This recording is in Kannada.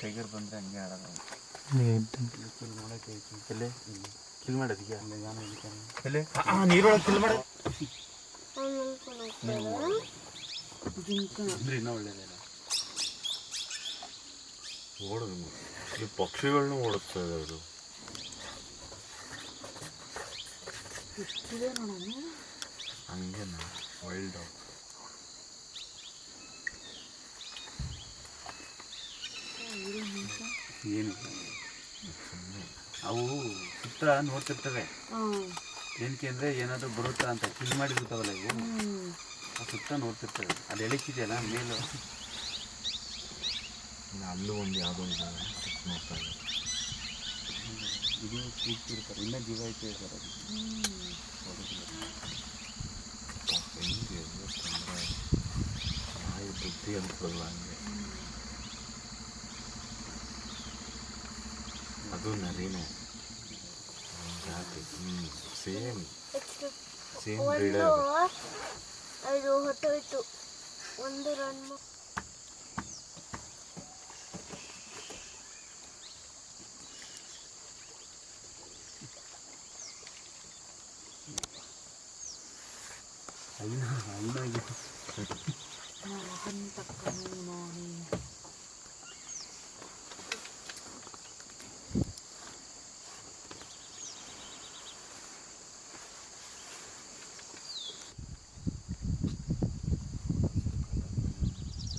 ಟೈಗರ್ ಬಂದರೆ ಹಂಗೆ ಆಡೋದು. ಕಿಲ್ ಕಿಲ್ ಮಾಡೋದಕ್ಕೆ ಎಲ್ಲಿ? ನೀರೊಳಗೆ ಕಿಲ್ ಮಾಡ. ಅಂದ್ರೆ ಇನ್ನೂ ಒಳ್ಳೇದಿಲ್ಲ ಓಡೋದು. ಈ ಪಕ್ಷಿಗಳನ್ನೂ ಓಡಿಸ್ತಾ ಇದೆ ಅದು ಹಂಗೇನಾ? ವೈಲ್ಡ್ ಡಾಗ್ ಏನಿಲ್ಲ ಅವು ಸುತ್ತ ನೋಡ್ತಿರ್ತವೆ. ಏನಕ್ಕೆ ಅಂದರೆ ಏನಾದರೂ ಬರುತ್ತಾ ಅಂತ ಕಿಲ್ ಮಾಡಿರ್ತಾವಲ್ಲ ಇವು? ಆ ಸುತ್ತ ನೋಡ್ತಿರ್ತವೆ. ಅದು ಎಳಿಕಿದೆಯಲ್ಲ ಮೇಲು? ಇನ್ನು ಅಲ್ಲೂ ಒಂದು ಯಾವುದೋ ಇದೆ ನೋಡ್ತಾ ಇದೆ ಇದು ಕೂಗ್ತಿರ್ತಾರೆ ಇನ್ನೂ ಜೀವ ಐತೆ ಸರ್ ಅದು. ಹೆಂಗೆ ತೊಂದರೆ. ನಾಯಿ ಬುದ್ಧಿ ಅನ್ಕೊಳ್ಳಲ್ಲ ಹಂಗೆ. ಅದು ನರಿನೇ ಒಂದ್ ಜಾತಿ ಹ್ಞೂ ಸೇಮ್ ಸೇಮ್ ಒಂದು ಬ್ರೀಡರ್ ಅದು ಹೊತ್ತೋಯ್ತು ಒಂದು ರನ್ ಹೈನ ಹೈನಾಗಿ